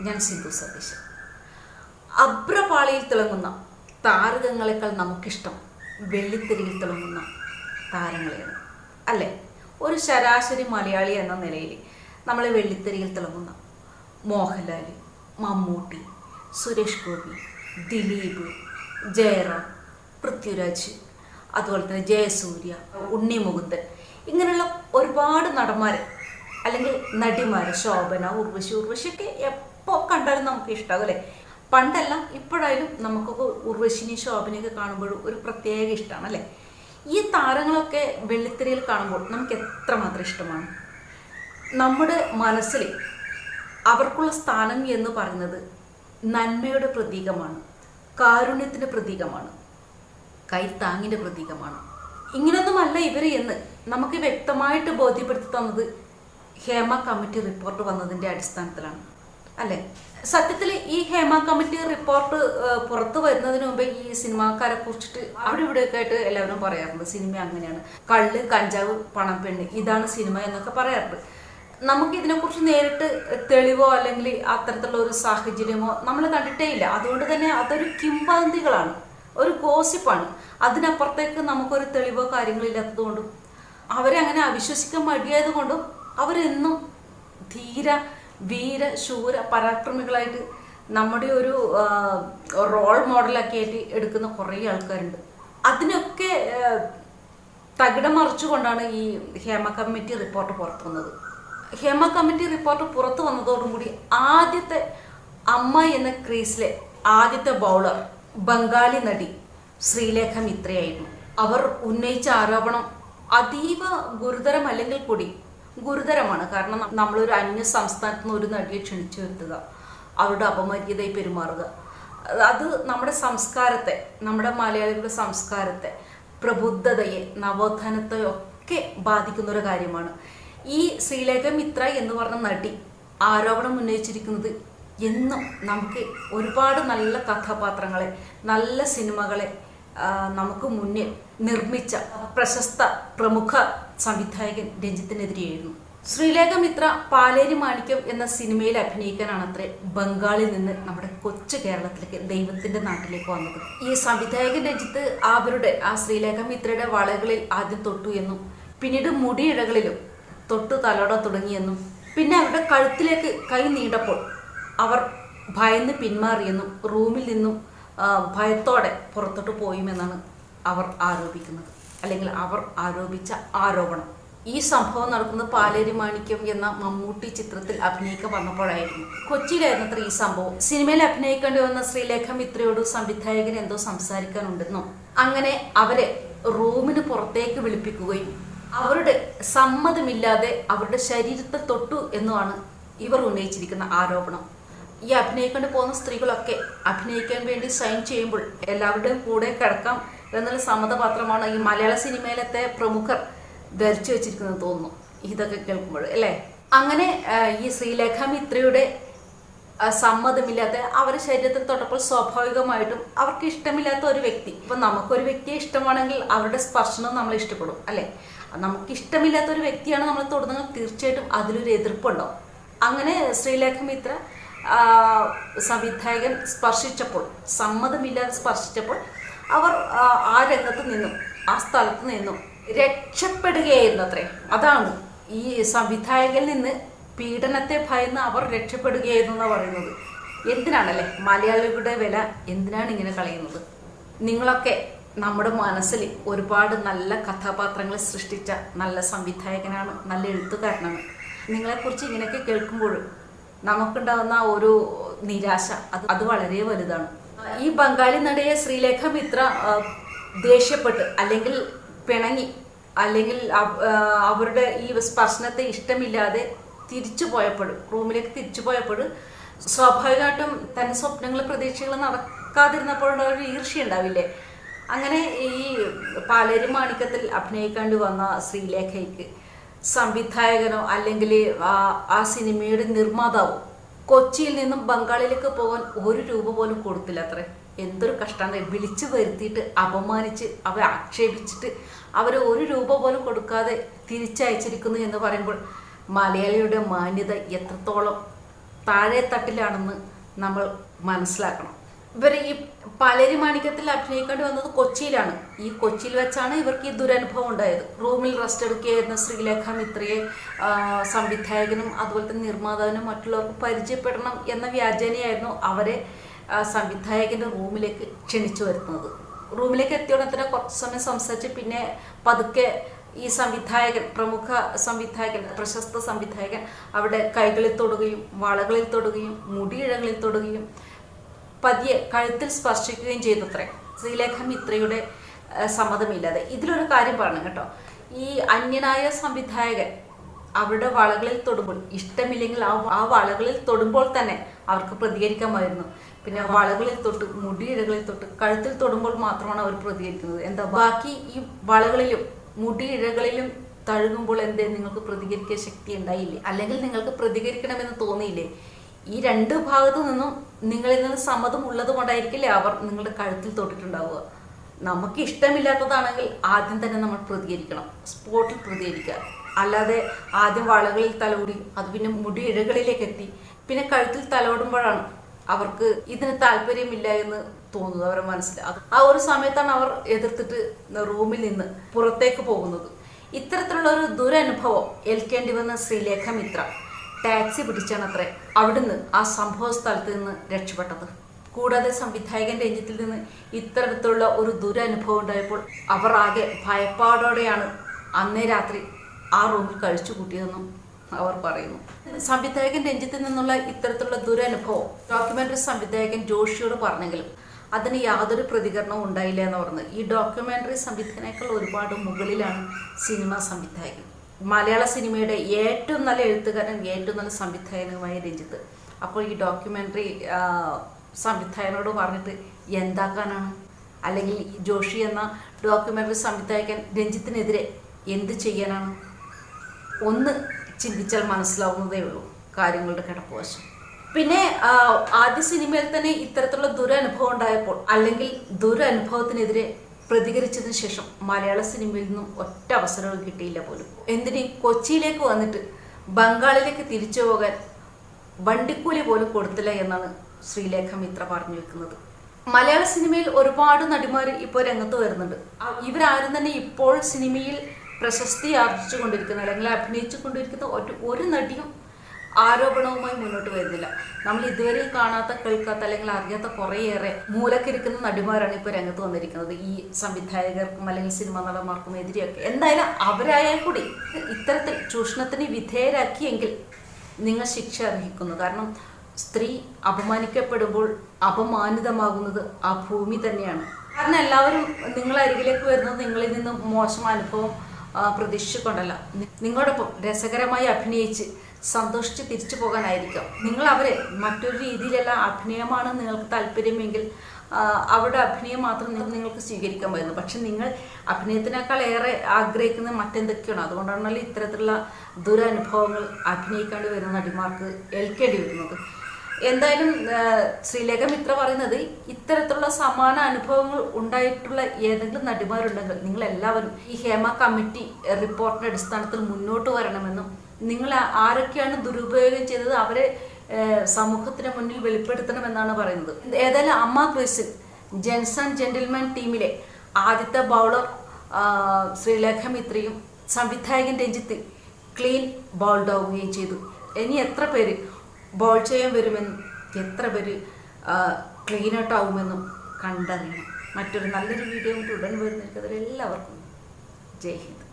സിന്ധു സതീശൻ. അബ്രപാളിയിൽ തിളങ്ങുന്ന താരകങ്ങളെക്കാൾ നമുക്കിഷ്ടം വെള്ളിത്തിരിയിൽ തിളങ്ങുന്ന താരങ്ങളെയാണ്. അല്ലേ? ഒരു ശരാശരി മലയാളി എന്ന നിലയിൽ നമ്മൾ വെള്ളിത്തിരിയിൽ തിളങ്ങുന്ന മോഹൻലാൽ മമ്മൂട്ടി സുരേഷ് ഗോപി ദിലീപ് ജയറാം പൃഥ്വിരാജ് അതുപോലെ തന്നെ ജയസൂര്യ ഉണ്ണി മുകുന്ദൻ ഇങ്ങനെയുള്ള ഒരുപാട് നടന്മാർ അല്ലെങ്കിൽ നടിമാർ ശോഭന ഉർവശി ഉർവശിയൊക്കെ കണ്ടാലും നമുക്ക് ഇഷ്ടമാകും അല്ലേ? പണ്ടല്ല ഇപ്പോഴായാലും നമുക്കൊക്കെ ഉർവശിനി ശോഭനയൊക്കെ കാണുമ്പോഴും ഒരു പ്രത്യേക ഇഷ്ടമാണ് അല്ലേ? ഈ താരങ്ങളൊക്കെ വെള്ളിത്തിരയിൽ കാണുമ്പോൾ നമുക്ക് എത്രമാത്രം ഇഷ്ടമാണ്? നമ്മുടെ മനസ്സിൽ അവർക്കുള്ള സ്ഥാനം എന്ന് പറയുന്നത് നന്മയുടെ പ്രതീകമാണ് കാരുണ്യത്തിന്റെ പ്രതീകമാണ് കൈത്താങ്ങിന്റെ പ്രതീകമാണ്. ഇങ്ങനൊന്നുമല്ല ഇവർ എന്ന് നമുക്ക് വ്യക്തമായിട്ട് ബോധ്യപ്പെടുത്തി തന്നത് ഹേമ കമ്മിറ്റി റിപ്പോർട്ട് വന്നതിന്റെ അടിസ്ഥാനത്തിലാണ്. അല്ലേ? സത്യത്തിൽ ഈ ഹേമ കമ്മിറ്റി റിപ്പോർട്ട് പുറത്തു വരുന്നതിന് മുമ്പേ ഈ സിനിമാക്കാരെ കുറിച്ചിട്ട് അവിടെ ഇവിടെയൊക്കെ ആയിട്ട് എല്ലാവരും പറയാറുണ്ട്. സിനിമ അങ്ങനെയാണ്. കള്ള് കഞ്ചാവ് പണം പെണ്ണ്. ഇതാണ് സിനിമ എന്നൊക്കെ പറയാറുണ്ട്. നമുക്ക് ഇതിനെക്കുറിച്ച് നേരിട്ട് തെളിവോ അല്ലെങ്കിൽ അത്തരത്തിലുള്ള ഒരു സാഹചര്യമോ നമ്മൾ കണ്ടിട്ടേ ഇല്ല. അതുകൊണ്ട് തന്നെ അതൊരു കിംവദന്തികളാണ്. ഒരു ഗോസിപ്പാണ്. അതിനപ്പുറത്തേക്ക് നമുക്കൊരു തെളിവോ കാര്യങ്ങളില്ലാത്തത് കൊണ്ടും അവരെ അങ്ങനെ അവിശ്വസിക്കാൻ മടിയായത് കൊണ്ടും അവരെന്നും ധീര വീര ശൂര പരാക്രമികളായിട്ട് നമ്മുടെ ഒരു റോൾ മോഡലൊക്കെ ആയിട്ട് എടുക്കുന്ന കുറേ ആൾക്കാരുണ്ട്. അതിനൊക്കെ തകിടം മറിച്ചുകൊണ്ടാണ് ഈ ഹേമ കമ്മിറ്റി റിപ്പോർട്ട് പുറത്തു വന്നത് ഹേമ കമ്മിറ്റി റിപ്പോർട്ട് പുറത്തു വന്നതോടുകൂടി ആദ്യത്തെ അമ്മ എന്ന ക്രീസിലെ ആദ്യത്തെ ബൗളർ ബംഗാളി നടി ശ്രീലേഖ മിത്രയായിരുന്നു. അവർ ഉന്നയിച്ച ആരോപണം അതീവ ഗുരുതരമല്ലെങ്കിൽ കൂടി ഗുരുതരമാണ്. കാരണം നമ്മളൊരു അന്യ സംസ്ഥാനത്ത് നിന്ന് ഒരു നടിയെ ക്ഷണിച്ചു വരുത്തുക. അവരുടെ അപമര്യാദയായി പെരുമാറുക. അത് നമ്മുടെ സംസ്കാരത്തെ നമ്മുടെ മലയാളികളുടെ സംസ്കാരത്തെ പ്രബുദ്ധതയെ നവോത്ഥാനത്തെ ഒക്കെ ബാധിക്കുന്ന ഒരു കാര്യമാണ്. ഈ ശ്രീലേഖ മിത്ര എന്ന് പറഞ്ഞ നടി ആരോപണം ഉന്നയിച്ചിരിക്കുന്നത് എന്നും നമുക്ക് ഒരുപാട് നല്ല കഥാപാത്രങ്ങളെ നല്ല സിനിമകളെ നമുക്ക് മുന്നിൽ നിർമ്മിച്ച പ്രശസ്ത പ്രമുഖ സംവിധായകൻ രഞ്ജിത്തിനെതിരെയായിരുന്നു. ശ്രീലേഖ മിത്ര പാലേരി മാണിക്യം എന്ന സിനിമയിൽ അഭിനയിക്കാനാണ് അത്ര ബംഗാളിൽ നിന്ന് നമ്മുടെ കൊച്ചു കേരളത്തിലേക്ക് ദൈവത്തിന്റെ നാട്ടിലേക്ക് വന്നത്. ഈ സംവിധായകൻ രഞ്ജിത്ത് അവരുടെ ആ ശ്രീലേഖ മിത്രയുടെ വളകളിൽ ആദ്യം തൊട്ടു എന്നും പിന്നീട് മുടിയിഴകളിലും തൊട്ടു തലോട തുടങ്ങിയെന്നും പിന്നെ അവരുടെ കഴുത്തിലേക്ക് കൈ നീണ്ടപ്പോൾ അവർ ഭയന്ന് പിന്മാറിയെന്നും റൂമിൽ നിന്നും ഭയത്തോടെ പുറത്തോട്ട് പോയുമെന്നാണ് അവർ ആരോപിക്കുന്നത്. അല്ലെങ്കിൽ അവർ ആരോപിച്ച ആരോപണം. ഈ സംഭവം നടക്കുന്നത് പാലേരി മാണിക്യം എന്ന മമ്മൂട്ടി ചിത്രത്തിൽ അഭിനയിക്കാൻ വന്നപ്പോഴായിരുന്നു. കൊച്ചിയിലായിരുന്നു അത്ര ഈ സംഭവം. സിനിമയിൽ അഭിനയിക്കേണ്ടി വന്ന ശ്രീലേഖ മിത്രയോട് സംവിധായകൻ എന്തോ സംസാരിക്കാനുണ്ടെന്നും അങ്ങനെ അവരെ റൂമിന് പുറത്തേക്ക് വിളിപ്പിക്കുകയും അവരുടെ സമ്മതമില്ലാതെ അവരുടെ ശരീരത്തെ തൊട്ടു എന്നുമാണ് ഇവർ ഉന്നയിച്ചിരിക്കുന്ന ആരോപണം. ഈ അഭിനയിക്കേണ്ടി പോകുന്ന സ്ത്രീകളൊക്കെ അഭിനയിക്കാൻ വേണ്ടി സൈൻ ചെയ്യുമ്പോൾ എല്ലാവരുടെയും കൂടെ കിടക്കാം എന്നുള്ള സമ്മതപത്രമാണ് ഈ മലയാള സിനിമയിലത്തെ പ്രമുഖർ ധരിച്ചു വെച്ചിരിക്കുന്നത് തോന്നുന്നു. ഇതൊക്കെ കേൾക്കുമ്പോൾ അല്ലേ? അങ്ങനെ ഈ ശ്രീലേഖ മിത്രയുടെ സമ്മതമില്ലാത്ത അവരുടെ ശരീരത്തിൽ തൊട്ടപ്പോൾ സ്വാഭാവികമായിട്ടും അവർക്ക് ഇഷ്ടമില്ലാത്ത ഒരു വ്യക്തി. ഇപ്പൊ നമുക്കൊരു വ്യക്തിയെ ഇഷ്ടമാണെങ്കിൽ അവരുടെ സ്പർശനം നമ്മൾ ഇഷ്ടപ്പെടും അല്ലെ? നമുക്ക് ഇഷ്ടമില്ലാത്ത ഒരു വ്യക്തിയാണ് നമ്മൾ തൊടുന്നെങ്കിൽ തീർച്ചയായിട്ടും അതിലൊരു എതിർപ്പുണ്ടാവും. അങ്ങനെ ശ്രീലേഖ മിത്ര സംവിധായകൻ സ്പർശിച്ചപ്പോൾ സമ്മതമില്ലാതെ സ്പർശിച്ചപ്പോൾ അവർ ആ, രംഗത്ത് നിന്നും ആ സ്ഥലത്ത് നിന്നും രക്ഷപ്പെടുകയായിരുന്നു അത്രേ അതാണ് ഈ സംവിധായകനിൽ നിന്ന് പീഡനത്തെ ഭയന്ന് അവർ രക്ഷപ്പെടുകയായിരുന്നു എന്നാണ് പറയുന്നത്. എന്തിനാണല്ലേ? മലയാളികളുടെ വില എന്തിനാണ് ഇങ്ങനെ കളയുന്നത്? നിങ്ങളൊക്കെ നമ്മുടെ മനസ്സിൽ ഒരുപാട് നല്ല കഥാപാത്രങ്ങളെ സൃഷ്ടിച്ച നല്ല സംവിധായകനാണ് നല്ല എഴുത്തുകാരനാണ്. നിങ്ങളെക്കുറിച്ച് ഇങ്ങനെയൊക്കെ കേൾക്കുമ്പോഴും നമുക്കുണ്ടാകുന്ന ഒരു നിരാശ അത് അത് വളരെ വലുതാണ്. ഈ ബംഗാളി നടിയെ ശ്രീലേഖ മിത്ര ദേഷ്യപ്പെട്ട് അല്ലെങ്കിൽ പിണങ്ങി അല്ലെങ്കിൽ അവരുടെ ഈ സ്പർശനത്തെ ഇഷ്ടമില്ലാതെ തിരിച്ചു പോയപ്പോഴും റൂമിലേക്ക് തിരിച്ചു പോയപ്പോഴും സ്വാഭാവികമായിട്ടും തന്റെ സ്വപ്നങ്ങൾ പ്രതീക്ഷകൾ നടക്കാതിരുന്നപ്പോഴുള്ള ഒരു ഈർഷ്യ ഉണ്ടാവില്ലേ? അങ്ങനെ ഈ പാലേരി മാണിക്കത്തിൽ അഭിനയിക്കാണ്ട് വന്ന ശ്രീലേഖയ്ക്ക് സംവിധായകനോ അല്ലെങ്കിൽ ആ സിനിമയുടെ നിർമ്മാതാവോ കൊച്ചിയിൽ നിന്നും ബംഗാളിലേക്ക് പോകാൻ ഒരു രൂപ പോലും കൊടുത്തില്ല അത്രേ. എന്തൊരു കഷ്ടമാണ് വിളിച്ചു വരുത്തിയിട്ട് അപമാനിച്ച് അവരെ ആക്ഷേപിച്ചിട്ട് അവരെ ഒരു രൂപ പോലും കൊടുക്കാതെ തിരിച്ചയച്ചിരിക്കുന്നു എന്ന് പറയുമ്പോൾ മലയാളിയുടെ മാന്യത എത്രത്തോളം താഴെ തട്ടിലാണെന്ന് നമ്മൾ മനസ്സിലാക്കണം. ഇവർ ഈ പലരി മാണിക്യത്തിൽ അഭിനയിക്കേണ്ടി വന്നത് കൊച്ചിയിലാണ്. ഈ കൊച്ചിയിൽ വെച്ചാണ് ഇവർക്ക് ഈ ദുരനുഭവം ഉണ്ടായത്. റൂമിൽ റെസ്റ്റ് എടുക്കുകയായിരുന്ന ശ്രീലേഖ മിത്രയെ സംവിധായകനും അതുപോലെ തന്നെ നിർമ്മാതാവിനും മറ്റുള്ളവർക്ക് പരിചയപ്പെടണം എന്ന വ്യാജനയായിരുന്നു അവരെ സംവിധായകന്റെ റൂമിലേക്ക് ക്ഷണിച്ചു വരുത്തുന്നത് റൂമിലേക്ക് എത്തിയോടെ തന്നെ കുറച്ച് സമയം സംസാരിച്ച് പിന്നെ പതുക്കെ ഈ സംവിധായകൻ പ്രമുഖ സംവിധായകൻ പ്രശസ്ത സംവിധായകൻ അവിടെ കൈകളിൽ തൊടുകയും വളകളിൽ തൊടുകയും മുടിയിഴകളിൽ തൊടുകയും പതിയെ കഴുത്തിൽ സ്പർശിക്കുകയും ചെയ്തത്രേ. ശ്രീലേഖ മിത്രയുടെ ആ, സമ്മതമില്ലാതെ ഇതിലൊരു കാര്യം പറഞ്ഞു കേട്ടോ. ഈ അന്യനായ സംവിധായകൻ അവരുടെ വളകളിൽ തൊടുമ്പോൾ ഇഷ്ടമില്ലെങ്കിൽ ആ ആ വളകളിൽ തൊടുമ്പോൾ തന്നെ അവർക്ക് പ്രതികരിക്കാമായിരുന്നു. പിന്നെ വളകളിൽ തൊട്ട് മുടിയിഴകളിൽ തൊട്ട് കഴുത്തിൽ തൊടുമ്പോൾ മാത്രമാണ് അവർ പ്രതികരിക്കുന്നത്. എന്താ ബാക്കി ഈ വളകളിലും മുടിയിഴകളിലും തഴുകുമ്പോൾ എന്തേ നിങ്ങൾക്ക് പ്രതികരിക്കാൻ ശക്തി ഉണ്ടായില്ലേ? അല്ലെങ്കിൽ നിങ്ങൾക്ക് പ്രതികരിക്കണമെന്ന് തോന്നിയില്ലേ? ഈ രണ്ട് ഭാഗത്തു നിന്നും നിങ്ങളിൽ നിന്ന് സമ്മതം ഉള്ളത് കൊണ്ടായിരിക്കില്ലേ അവർ നിങ്ങളുടെ കഴുത്തിൽ തൊട്ടിട്ടുണ്ടാവുക. നമുക്ക് ഇഷ്ടമില്ലാത്തതാണെങ്കിൽ ആദ്യം തന്നെ നമ്മൾ പ്രതികരിക്കണം. സ്പോട്ടിൽ പ്രതികരിക്കുക. അല്ലാതെ ആദ്യം വളകളിൽ തലോടി അത് പിന്നെ മുടി ഇഴകളിലേക്ക് എത്തി. പിന്നെ കഴുത്തിൽ തലോടുമ്പോഴാണ് അവർക്ക് ഇതിന് താല്പര്യമില്ല എന്ന് തോന്നുന്നത് മനസ്സിൽ. അത് ആ ഒരു സമയത്താണ് അവർ എതിർത്തിട്ട് റൂമിൽ നിന്ന് പുറത്തേക്ക് പോകുന്നത്. ഇത്തരത്തിലുള്ള ഒരു ദുരനുഭവം ഏൽക്കേണ്ടി വന്ന ശ്രീലേഖ മിത്ര. ടാക്സി പിടിച്ചാണ് അത്രേ അവിടുന്ന് ആ സംഭവ സ്ഥലത്ത് നിന്ന് രക്ഷപ്പെട്ടത്. കൂടാതെ സംവിധായകൻ രഞ്ജിത്തിൽ നിന്ന് ഇത്തരത്തിലുള്ള ഒരു ദുരനുഭവം ഉണ്ടായപ്പോൾ അവർ ആകെ ഭയപ്പാടോടെയാണ് അന്നേ രാത്രി ആ റൂമിൽ കഴിച്ചു കൂട്ടിയതെന്നും അവർ പറയുന്നു. സംവിധായകൻ രഞ്ജിത്തിൽ നിന്നുള്ള ഇത്തരത്തിലുള്ള ദുരനുഭവം ഡോക്യുമെന്ററി സംവിധായകൻ ജോഷിയോട് പറഞ്ഞെങ്കിലും അതിന് യാതൊരു പ്രതികരണവും ഉണ്ടായില്ല എന്ന് പറഞ്ഞത് ഈ ഡോക്യുമെന്ററി സംവിധാനേക്കാൾ ഒരുപാട് മുകളിലാണ് സിനിമ സംവിധായകൻ. മലയാള സിനിമയുടെ ഏറ്റവും നല്ല എഴുത്തുകാരൻ ഏറ്റവും നല്ല സംവിധായകനുമായ രഞ്ജിത്ത്. അപ്പോൾ ഈ ഡോക്യുമെന്ററി സംവിധായകനോട് പറഞ്ഞിട്ട് എന്താക്കാനാണ്? അല്ലെങ്കിൽ ജോഷി എന്ന ഡോക്യുമെന്ററി സംവിധായകൻ രഞ്ജിത്തിനെതിരെ എന്ത് ചെയ്യാനാണ്? ഒന്ന് ചിന്തിച്ചാൽ മനസ്സിലാവുന്നതേ ഉള്ളൂ കാര്യങ്ങളുടെ കിടപ്പുവശം പിന്നെ ആദ്യ സിനിമയിൽ തന്നെ ഇത്തരത്തിലുള്ള ദുരനുഭവം ഉണ്ടായപ്പോൾ അല്ലെങ്കിൽ ദുരനുഭവത്തിനെതിരെ പ്രതികരിച്ചതിന് ശേഷം മലയാള സിനിമയിൽ നിന്നും ഒറ്റ അവസരവും കിട്ടിയില്ല പോലും. എന്തിന്? കൊച്ചിയിലേക്ക് വന്നിട്ട് ബംഗാളിലേക്ക് തിരിച്ചു പോകാൻ വണ്ടിക്കൂലി പോലും കൊടുത്തില്ല എന്നാണ് ശ്രീലേഖ മിത്ര പറഞ്ഞു വെക്കുന്നത്. മലയാള സിനിമയിൽ ഒരുപാട് നടിമാർ ഇപ്പോൾ രംഗത്ത് വരുന്നുണ്ട്. ഇവരാരും തന്നെ ഇപ്പോൾ സിനിമയിൽ പ്രശസ്തി ആർജിച്ചു കൊണ്ടിരിക്കുന്ന അല്ലെങ്കിൽ അഭിനയിച്ചു കൊണ്ടിരിക്കുന്ന ഒരു നടിയും ആരോപണവുമായി മുന്നോട്ട് വരുന്നില്ല. നമ്മൾ ഇതുവരെ കാണാത്ത കേൾക്കാത്ത അല്ലെങ്കിൽ അറിയാത്ത കുറേയേറെ മൂലക്കിരിക്കുന്ന നടിമാരാണ് ഇപ്പോൾ രംഗത്ത് വന്നിരിക്കുന്നത്. ഈ സംവിധായകർക്കും അല്ലെങ്കിൽ സിനിമാ നടന്മാർക്കും എതിരെയൊക്കെ. എന്തായാലും അവരായാൽ കൂടി ഇത്തരത്തിൽ ചൂഷണത്തിന് വിധേയരാക്കിയെങ്കിൽ നിങ്ങൾ ശിക്ഷ അർഹിക്കുന്നു. കാരണം സ്ത്രീ അപമാനിക്കപ്പെടുമ്പോൾ അപമാനിതമാകുന്നത് ആ ഭൂമി തന്നെയാണ്. കാരണം എല്ലാവരും നിങ്ങളരികിലേക്ക് വരുന്നത് നിങ്ങളിൽ നിന്നും മോശം അനുഭവം പ്രതീക്ഷിച്ചുകൊണ്ടല്ല. നിങ്ങളോടൊപ്പം രസകരമായി അഭിനയിച്ച് സന്തോഷിച്ച് തിരിച്ചു പോകാനായിരിക്കാം. നിങ്ങൾ അവരെ മറ്റൊരു രീതിയിലല്ല അഭിനയമാണ് നിങ്ങൾക്ക് താല്പര്യമെങ്കിൽ അവിടെ അഭിനയം മാത്രം നിങ്ങൾക്ക് സ്വീകരിക്കാൻ പറ്റുന്നു പക്ഷെ നിങ്ങൾ അഭിനയത്തിനേക്കാൾ ഏറെ ആഗ്രഹിക്കുന്നത് മറ്റെന്തൊക്കെയാണ്? അതുകൊണ്ടാണല്ലോ ഇത്തരത്തിലുള്ള ദുരനുഭവങ്ങൾ അഭിനയിക്കേണ്ടി വരുന്ന നടിമാർക്ക് ഏൽക്കേണ്ടി വരുന്നത്. എന്തായാലും ശ്രീലേഖ മിത്ര പറയുന്നത് ഇത്തരത്തിലുള്ള സമാന അനുഭവങ്ങൾ ഉണ്ടായിട്ടുള്ള ഏതെങ്കിലും നടിമാരുണ്ടെങ്കിൽ നിങ്ങൾ എല്ലാവരും ഈ ഹേമ കമ്മിറ്റി റിപ്പോർട്ടിന്റെ അടിസ്ഥാനത്തിൽ മുന്നോട്ട് വരണമെന്നും നിങ്ങൾ ആരൊക്കെയാണ് ദുരുപയോഗം ചെയ്തത് അവരെ സമൂഹത്തിന് മുന്നിൽ വെളിപ്പെടുത്തണമെന്നാണ് പറയുന്നത്. ഏതായാലും അമ്മ ക്രിസിൽ ജെൻസൺ ജെന്റിൽമാൻ ടീമിലെ ആദ്യത്തെ ബൗളർ ശ്രീലേഖ മിത്രയും സംവിധായകൻ രഞ്ജിത്ത് ക്ലീൻ ബോൾഡ് ആവുകയും ചെയ്തു. ഇനി എത്ര പേര് ബോൾ ചെയ്യാൻ വരുമെന്നും എത്ര പേര് ക്ലീൻ ഔട്ട് ആവുമെന്നും കണ്ടറിയണം. മറ്റൊരു നല്ലൊരു വീഡിയോ കൂടി ഉടൻ വരുന്നവർക്കും എല്ലാവർക്കും ജയ് ഹിന്ദ്.